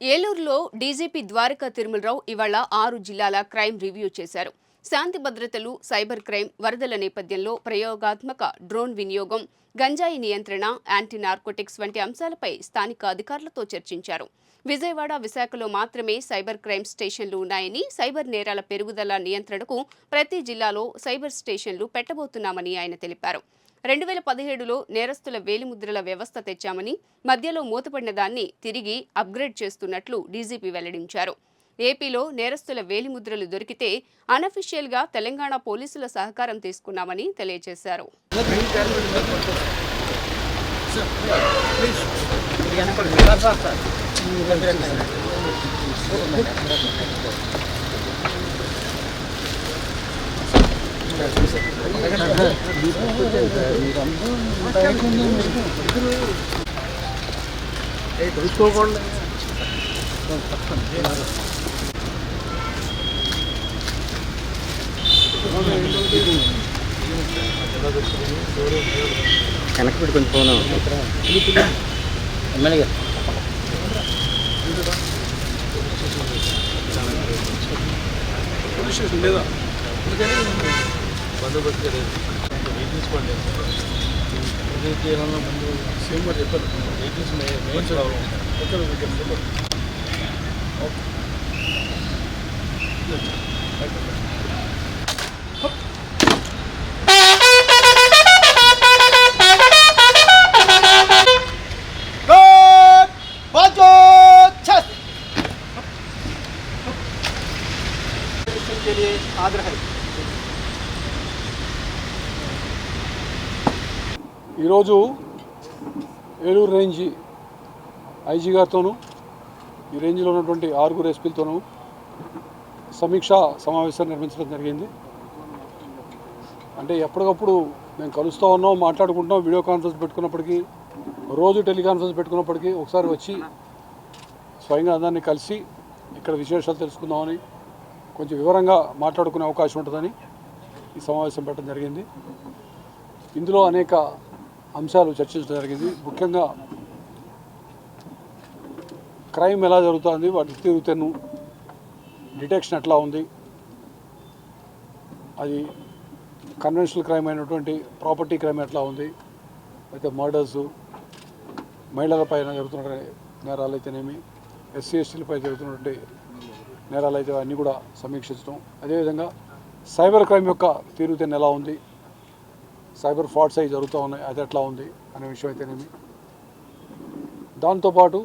ఏలూరులో డీజీపీ ద్వారకా తిరుమలరావు ఇవాళ ఆరు జిల్లాల క్రైమ్ రివ్యూ చేశారు. శాంతి భద్రతలు సైబర్ క్రైమ్ వరదల నేపథ్యంలో ప్రయోగాత్మక డ్రోన్ వినియోగం గంజాయి నియంత్రణ యాంటీ నార్కోటిక్స్ వంటి అంశాలపై స్థానిక అధికారులతో చర్చించారు. విజయవాడ విశాఖలో మాత్రమే సైబర్ క్రైమ్ స్టేషన్లు ఉన్నాయని సైబర్ నేరాల పెరుగుదల నియంత్రణకు ప్రతి జిల్లాలో సైబర్ స్టేషన్లు పెట్టబోతున్నామని ఆయన తెలిపారు. రెండు వేల పదిహేడులో నేరస్తుల వేలిముద్రల వ్యవస్థ తెచ్చామని మధ్యలో మూతపడిన దాన్ని తిరిగి అప్గ్రేడ్ చేస్తున్నట్లు డీజీపీ వెల్లడించారు. ఏపీలో నేరస్తుల వేలిముద్రలు దొరికితే అనఫిషియల్గా తెలంగాణ పోలీసుల సహకారం తీసుకున్నామని తెలియజేశారు. వెనక్కి పెట్టి కొంచెం ఫోన్ ఎమ్మెల్యే గారు పోలీస్ స్టేషన్ లేదా? అందుకని బందోబస్తు లేదు తీసుకోండి ఏదైతే ఏమన్నా ముందు సేమ్ కూడా చెప్పారు ఎయిటీస్ మెయిన్ ప్రాబ్లం ఎక్కడ చెప్పారు के लिए आग्रह है ఈరోజు ఏలూరు రేంజ్ ఐజీ గారితోనూ ఈ రేంజ్లో ఉన్నటువంటి ఆరుగురు ఎస్పీలతోనూ సమీక్షా సమావేశాన్ని నిర్మించడం జరిగింది. అంటే ఎప్పటికప్పుడు మేము కలుస్తూ ఉన్నాం మాట్లాడుకుంటాం వీడియో కాన్ఫరెన్స్ పెట్టుకున్నప్పటికీ రోజు టెలికాన్ఫరెన్స్ పెట్టుకున్నప్పటికీ ఒకసారి వచ్చి స్వయంగా అందరినీ కలిసి ఇక్కడ విశేషాలు తెలుసుకుందామని కొంచెం వివరంగా మాట్లాడుకునే అవకాశం ఉంటుందని ఈ సమావేశం పెట్టడం జరిగింది. ఇందులో అనేక అంశాలు చర్చించడం జరిగింది. ముఖ్యంగా క్రైమ్ ఎలా జరుగుతుంది వాటి తీరుతెన్ను డిటెక్షన్ ఎట్లా ఉంది అది కన్వెన్షనల్ క్రైమ్ అయినటువంటి ప్రాపర్టీ క్రైమ్ ఎట్లా ఉంది అయితే మర్డర్స్ మహిళలపైన జరుగుతున్న నేరాలు అయితేనేమి ఎస్సీ ఎస్టీలపై జరుగుతున్నటువంటి నేరాలు అయితే అన్నీ కూడా సమీక్షించడం. అదేవిధంగా సైబర్ క్రైమ్ యొక్క తీరుతెన్ను ఎలా ఉంది సైబర్ ఫ్రాడ్స్ అవి జరుగుతూ ఉన్నాయి అది ఎట్లా ఉంది అనే విషయం అయితేనేమి దాంతోపాటు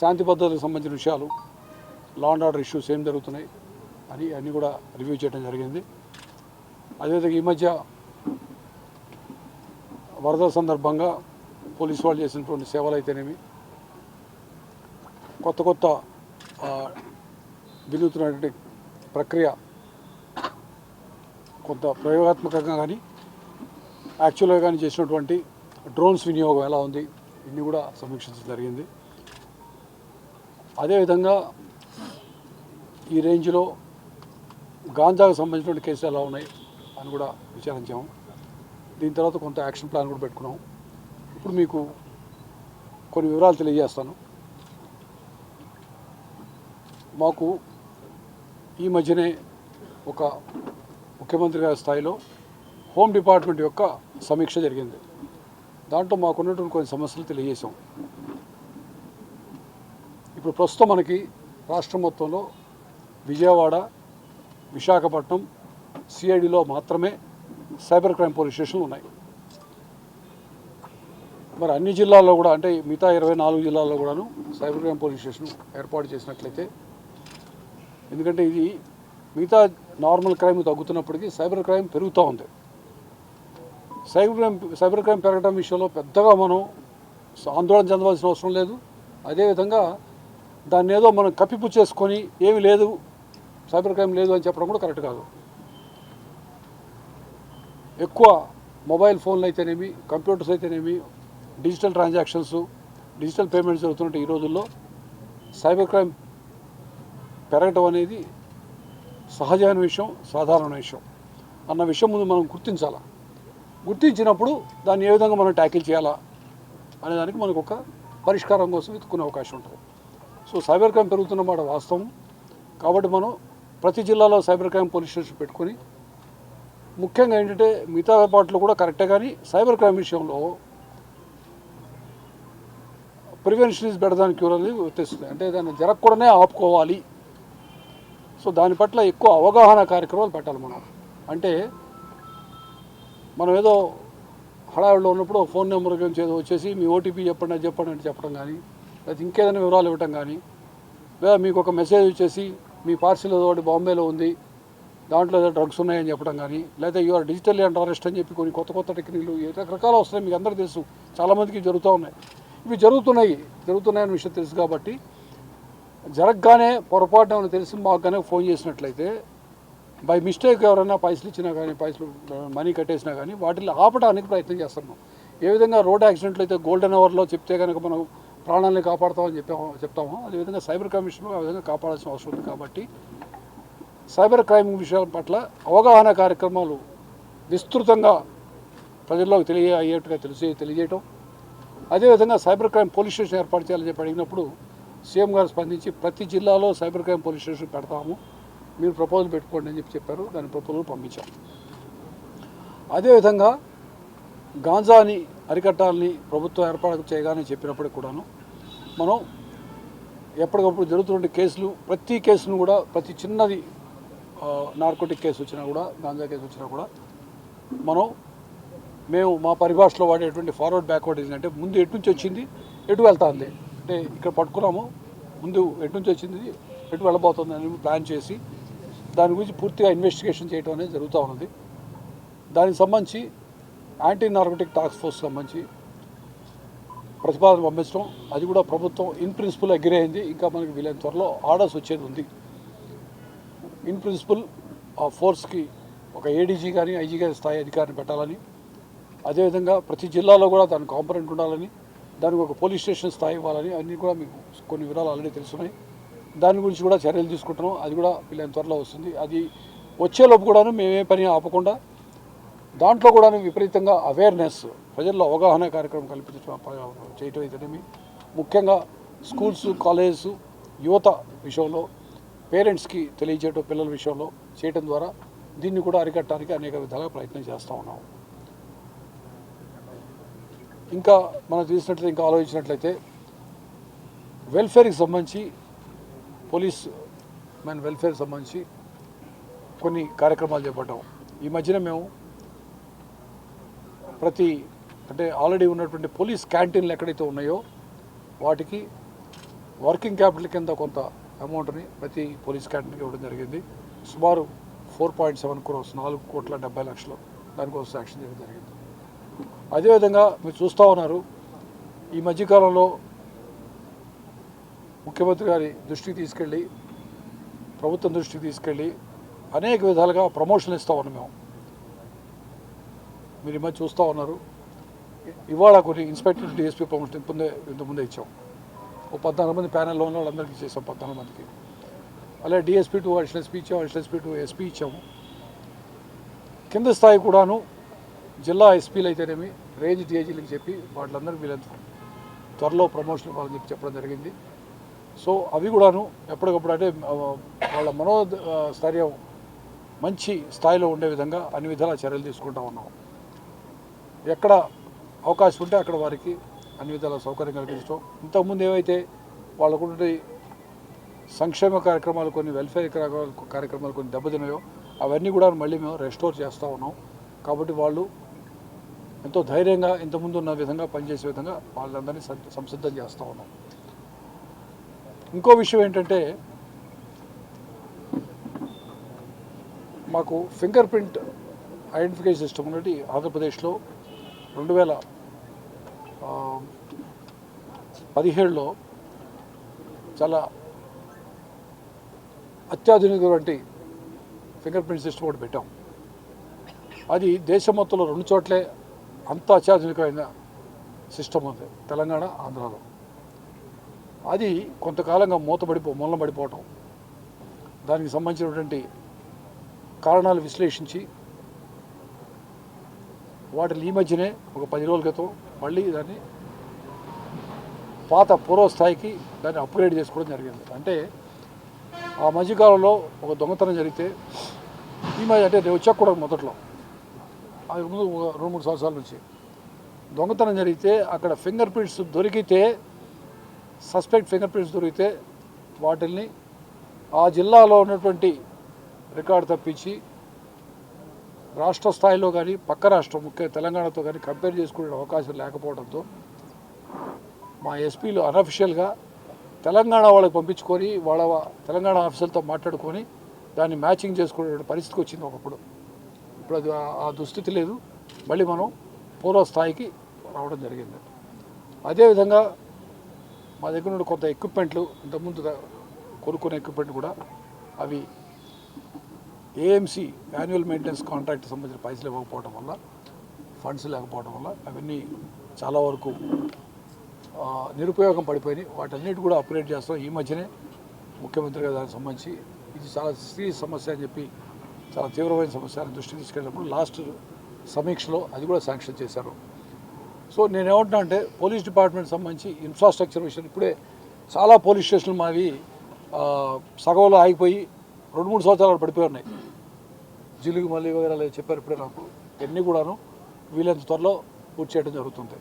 శాంతి భద్రతలకు సంబంధించిన విషయాలు లా అండ్ ఆర్డర్ ఇష్యూస్ ఏం జరుగుతున్నాయి అని అన్నీ కూడా రివ్యూ చేయడం జరిగింది. అదేవిధంగా ఈ మధ్య వరదల సందర్భంగా పోలీసు వాళ్ళు చేసినటువంటి సేవలు అయితేనేమి కొత్త కొత్త ఆ, ప్రక్రియ కొంత ప్రయోగాత్మకంగా కానీ యాక్చువల్గా కానీ చేసినటువంటి డ్రోన్స్ వినియోగం ఎలా ఉంది ఇన్ని కూడా సమీక్షించడం జరిగింది. అదేవిధంగా ఈ రేంజ్లో గాంజాకు సంబంధించినటువంటి కేసులు ఎలా ఉన్నాయి అని కూడా విచారించాము. దీని తర్వాత కొంత యాక్షన్ ప్లాన్ కూడా పెట్టుకున్నాం ఇప్పుడు మీకు కొన్ని వివరాలు తెలియజేస్తాను. మాకు ఈ మధ్యనే ఒక ముఖ్యమంత్రి గారి స్థాయిలో హోమ్ డిపార్ట్మెంట్ యొక్క సమీక్ష జరిగింది. దాంట్లో మాకున్నటువంటి కొన్ని సమస్యలు తెలియజేశాం. ఇప్పుడు ప్రస్తుతం మనకి రాష్ట్రం మొత్తంలో విజయవాడ విశాఖపట్నం సిఐడిలో మాత్రమే సైబర్ క్రైమ్ పోలీస్ స్టేషన్లు ఉన్నాయి. మరి అన్ని జిల్లాల్లో కూడా అంటే మిగతా ఇరవై నాలుగు జిల్లాల్లో కూడాను సైబర్ క్రైమ్ పోలీస్ స్టేషన్ ఏర్పాటు చేసినట్లయితే ఎందుకంటే ఇది మిగతా నార్మల్ క్రైమ్ తగ్గుతున్నప్పటికీ సైబర్ క్రైమ్ పెరుగుతూ ఉంది. సైబర్ క్రైమ్ సైబర్ క్రైమ్ పెరగడం విషయంలో పెద్దగా మనం ఆందోళన చెందవలసిన అవసరం లేదు. అదేవిధంగా దాన్ని ఏదో మనం కప్పిపుచ్చేసుకొని ఏమీ లేదు సైబర్ క్రైమ్ లేదు అని చెప్పడం కూడా కరెక్ట్ కాదు. ఎక్కువ మొబైల్ ఫోన్లు అయితేనేమి కంప్యూటర్స్ అయితేనేమి డిజిటల్ ట్రాన్సాక్షన్స్ డిజిటల్ పేమెంట్స్ జరుగుతున్నట్టు ఈ రోజుల్లో సైబర్ క్రైమ్ పెరగటం అనేది సహజమైన విషయం సాధారణ విషయం అన్న విషయం ముందు మనం గుర్తించాలా? గుర్తించినప్పుడు దాన్ని ఏ విధంగా మనం ట్యాకిల్ చేయాలా అనే దానికి మనకు ఒక పరిష్కారం కోసం వెతుక్కునే అవకాశం ఉంటుంది. సో సైబర్ క్రైమ్ పెరుగుతున్న మాట వాస్తవం. కాబట్టి మనం ప్రతి జిల్లాలో సైబర్ క్రైమ్ పోలీస్ స్టేషన్ పెట్టుకొని ముఖ్యంగా ఏంటంటే మిగతా పాటలు కూడా కరెక్టే కానీ సైబర్ క్రైమ్ విషయంలో prevention is better than cure అనేది తెస్తుంది అంటే దాన్ని జరగకూడనే ఆపుకోవాలి. సో దాని పట్ల ఎక్కువ అవగాహన కార్యక్రమాలు పెట్టాలి మనం. అంటే మనం ఏదో హడావిడిలో ఉన్నప్పుడు ఫోన్ నెంబర్ గురించి ఏదో వచ్చేసి మీ ఓటీపీ చెప్పండి అని చెప్పండి అంటే చెప్పడం కానీ లేదా ఇంకేదైనా వివరాలు ఇవ్వటం కానీ లేదా మీకు ఒక మెసేజ్ వచ్చేసి మీ పార్సిల్ ఏదో ఒకటి బాంబేలో ఉంది దాంట్లో ఏదో డ్రగ్స్ ఉన్నాయని చెప్పడం కానీ లేదా యూఆర్ డిజిటల్ అండ్ అరెస్ట్ అని చెప్పి కొన్ని కొత్త కొత్త టెక్నిక్లు రకరకాలు వస్తున్నాయి మీకు అందరికీ తెలుసు చాలామందికి జరుగుతూ ఉన్నాయి. ఇవి జరుగుతున్నాయి జరుగుతున్నాయని విషయం తెలుసు కాబట్టి జరగగానే పొరపాటు ఏమైనా తెలిసి మాకు కానీ ఫోన్ చేసినట్లయితే బై మిస్టేక్ ఎవరైనా పైసలు ఇచ్చినా కానీ పైసలు మనీ కట్టేసినా కానీ వాటిని ఆపడానికి ప్రయత్నం చేస్తున్నాం. ఏ విధంగా రోడ్ యాక్సిడెంట్లు అయితే గోల్డెన్ అవర్లో చెప్తే కనుక మనం ప్రాణాలను కాపాడుతామని చెప్పాము చెప్తామో? అదేవిధంగా సైబర్ కమిషన్ ఆ విధంగా కాపాడాల్సిన అవసరం ఉంది కాబట్టి సైబర్ క్రైమ్ విషయాల పట్ల అవగాహన కార్యక్రమాలు విస్తృతంగా ప్రజల్లోకి తెలియ అయ్యేట్టుగా తెలిసి తెలియజేయటం. అదేవిధంగా సైబర్ క్రైమ్ పోలీస్ స్టేషన్ ఏర్పాటు చేయాలని చెప్పి అడిగినప్పుడు సీఎం గారు స్పందించి ప్రతి జిల్లాలో సైబర్ క్రైమ్ పోలీస్ స్టేషన్ పెడతాము. మీరు ప్రపోజల్ పెట్టుకోండి అని చెప్పి చెప్పారు. దాని ప్రపోజల్ పంపించాం. అదేవిధంగా గాంజాని అరికట్టాలని ప్రభుత్వం ఏర్పాటు చేయగానే చెప్పినప్పటికి కూడాను మనం ఎప్పటికప్పుడు జరుగుతున్న కేసులు ప్రతి కేసును కూడా ప్రతి చిన్నది నార్కోటిక్ కేసు వచ్చినా కూడా గాంజా కేసు వచ్చినా కూడా మనం మేము మా పరిభాషలో వాడేటువంటి ఫార్వర్డ్ బ్యాక్వర్డ్ అంటే ముందు ఎటు నుంచి వచ్చింది ఎటు వెళ్తుంది? అంటే ఇక్కడ పట్టుకున్నాము ముందు ఎటు నుంచి వచ్చింది ఎటు వెళ్ళబోతుంది అని ప్లాన్ చేసి దాని గురించి పూర్తిగా ఇన్వెస్టిగేషన్ చేయడం అనేది జరుగుతూ ఉన్నది. దానికి సంబంధించి యాంటీ నార్కోటిక్ టాస్క్ ఫోర్స్ సంబంధించి ప్రతిపాదన పంపించడం అది కూడా ప్రభుత్వం ఇన్ ప్రిన్సిపల్ అగ్రి అయింది. ఇంకా మనకి వీలైన త్వరలో ఆర్డర్స్ వచ్చేది ఉంది. ఇన్ ప్రిన్సిపల్ ఆ ఫోర్స్కి ఒక ఏడీజీ కానీ ఐజీ కానీ స్థాయి అధికారిని పెట్టాలని అదేవిధంగా ప్రతి జిల్లాలో కూడా దాని కాంపరెంట్ ఉండాలని దానికి ఒక పోలీస్ స్టేషన్ స్థాయి ఇవ్వాలని అన్నీ కూడా మీకు కొన్ని వివరాలు ఆల్రెడీ తెలుసున్నాయి. దాని గురించి కూడా చర్యలు తీసుకుంటున్నాం. అది కూడా వీళ్ళని త్వరలో వస్తుంది. అది వచ్చేలోపు కూడాను మేమే పని ఆపకుండా దాంట్లో కూడా విపరీతంగా అవేర్నెస్ ప్రజల్లో అవగాహన కార్యక్రమం కల్పించడం చేయటం అయితేనేమి. ముఖ్యంగా స్కూల్స్ కాలేజెస్ యువత విషయంలో పేరెంట్స్కి తెలియజేయటం పిల్లల విషయంలో చేయటం ద్వారా దీన్ని కూడా అరికట్టడానికి అనేక విధాలుగా ప్రయత్నం చేస్తూ ఉన్నాం. ఇంకా మనం చూసినట్లయితే ఇంకా ఆలోచించినట్లయితే వెల్ఫేర్కి సంబంధించి పోలీస్ మ్యాన్ వెల్ఫేర్ సంబంధించి కొన్ని కార్యక్రమాలు చేపట్టాం. ఈ మధ్యన మేము ప్రతి అంటే ఆల్రెడీ ఉన్నటువంటి పోలీస్ క్యాంటీన్లు ఎక్కడైతే ఉన్నాయో వాటికి వర్కింగ్ క్యాపిటల్ కింద కొంత అమౌంట్ని ప్రతి పోలీస్ క్యాంటీన్కి ఇవ్వడం జరిగింది. సుమారు ఫోర్ పాయింట్ సెవెన్ క్రోర్స్ నాలుగు కోట్ల డెబ్బై లక్షలు దానికోసం శాంక్షన్ చేయడం జరిగింది. అదేవిధంగా మీరు చూస్తూ ఉన్నారు ఈ మధ్యకాలంలో ముఖ్యమంత్రి గారి దృష్టికి తీసుకెళ్ళి ప్రభుత్వం దృష్టికి తీసుకెళ్ళి అనేక విధాలుగా ప్రమోషన్లు ఇస్తూ ఉన్నాం మేము. మీరు ఈ మధ్య చూస్తూ ఉన్నారు. ఇవాళ కొన్ని ఇన్స్పెక్టర్ డిఎస్పీ ప్రమోషన్ ఇంత ముందే ఇంత ఇచ్చాం. ఓ పద్నాలుగు మంది ప్యానెల్లో ఉన్న వాళ్ళందరికీ చేసాం పద్నాలుగు మందికి. అలాగే డిఎస్పీ టూ అడిషనల్ ఎస్పీ ఇచ్చాము అడిషనల్ ఎస్పీ టూ ఎస్పీ ఇచ్చాము. కింద స్థాయి కూడాను జిల్లా ఎస్పీలు అయితేనేమి రేంజ్ డిఐజీలకు చెప్పి వాళ్ళందరూ వీళ్ళంతా త్వరలో ప్రమోషన్ ఇవ్వాలని చెప్పి చెప్పడం జరిగింది. సో అవి కూడాను ఎప్పటికప్పుడు అంటే వాళ్ళ మనో స్థైర్యం మంచి స్థాయిలో ఉండే విధంగా అన్ని విధాల చర్యలు తీసుకుంటా ఉన్నాం. ఎక్కడ అవకాశం ఉంటే అక్కడ వారికి అన్ని విధాల సౌకర్యం కల్పించడం ఇంతకుముందు ఏవైతే వాళ్ళకుంటే సంక్షేమ కార్యక్రమాలు కొన్ని వెల్ఫేర్ కార్యక్రమాలు- కొన్ని దెబ్బతిన్నాయో అవన్నీ కూడా మళ్ళీ మేము రెస్టోర్ చేస్తూ ఉన్నాం. కాబట్టి వాళ్ళు ఎంతో ధైర్యంగా ఇంతకుముందు ఉన్న విధంగా పనిచేసే విధంగా వాళ్ళందరినీ సం- సంసిద్ధం చేస్తూ ఉన్నాం. ఇంకో విషయం ఏంటంటే మాకు ఫింగర్ ప్రింట్ ఐడెంటిఫికేషన్ సిస్టమ్ ఉన్నది ఆంధ్రప్రదేశ్లో. రెండు వేల పదిహేడులో చాలా అత్యాధునికటువంటి ఫింగర్ ప్రింట్ సిస్టమ్ ఒకటి పెట్టాం. అది దేశం మొత్తంలో రెండు చోట్లే అంత అత్యాధునికమైన సిస్టమ్ ఉంది తెలంగాణ ఆంధ్రాలో. అది కొంతకాలంగా మూతపడిపో మూలపడిపోవటం దానికి సంబంధించినటువంటి కారణాలు విశ్లేషించి వాటిని ఈ మధ్యనే ఒక పది రోజుల క్రితం మళ్ళీ దాన్ని పాత పూర్వ స్థాయికి దాన్ని అప్గ్రేడ్ చేసుకోవడం జరిగింది. అంటే ఆ మధ్యకాలంలో ఒక దొంగతనం జరిగితే ఈ మధ్య అంటే నేను వచ్చాక కూడా మొదట్లో. అది ముందు ఒక రెండు మూడు సంవత్సరాల నుంచి. దొంగతనం జరిగితే అక్కడ ఫింగర్ ప్రింట్స్ దొరికితే సస్పెక్ట్ ఫింగర్ ప్రింట్స్ దొరికితే వాటిల్ని ఆ జిల్లాలో ఉన్నటువంటి రికార్డు తప్పించి రాష్ట్ర స్థాయిలో కానీ పక్క రాష్ట్రం ముఖ్య తెలంగాణతో కానీ కంపేర్ చేసుకునే అవకాశం లేకపోవడంతో మా ఎస్పీలు అనఫిషియల్గా తెలంగాణ వాళ్ళకి పంపించుకొని వాళ్ళ తెలంగాణ ఆఫీసర్లతో మాట్లాడుకొని దాన్ని మ్యాచింగ్ చేసుకునే పరిస్థితికి వచ్చింది ఒకప్పుడు. ఇప్పుడు అది ఆ- దుస్థితి లేదు. మళ్ళీ మనం పూర్వస్థాయికి రావడం జరిగింది. అదేవిధంగా మా దగ్గర నుండి కొంత ఎక్విప్మెంట్లు ఇంతకుముందు ద- కొనుక్కునే ఎక్విప్మెంట్ కూడా అవి ఏఎంసీ యాన్యువల్ మెయింటెనెన్స్ కాంట్రాక్ట్ సంబంధించిన పైసలు ఇవ్వకపోవడం వల్ల ఫండ్స్ లేకపోవడం వల్ల అవన్నీ చాలా వరకు నిరుపయోగం పడిపోయినాయి. వాటన్నిటి కూడా అప్గ్రేడ్ చేస్తాం. ఈ మధ్యనే ముఖ్యమంత్రి గారు దానికి సంబంధించి ఇది చాలా సీరియస్ సమస్య అని చెప్పి చాలా తీవ్రమైన సమస్య అని దృష్టి తీసుకెళ్ళినప్పుడు లాస్ట్ సమీక్షలో అది కూడా శాంక్షన్ చేశారు. సో నేను ఏమంటున్నా అంటే పోలీస్ డిపార్ట్మెంట్ సంబంధించి ఇన్ఫ్రాస్ట్రక్చర్ విషయం ఇప్పుడే చాలా పోలీస్ స్టేషన్లు మావి సగంలో ఆగిపోయి రెండు మూడు సంవత్సరాలు పడిపోయి ఉన్నాయి. జిలుగు మళ్ళీ వగేరాలు చెప్పారు ఇప్పుడే నాకు. ఇవన్నీ కూడాను వీలైనంత త్వరలో పూర్తి చేయడం జరుగుతుంది.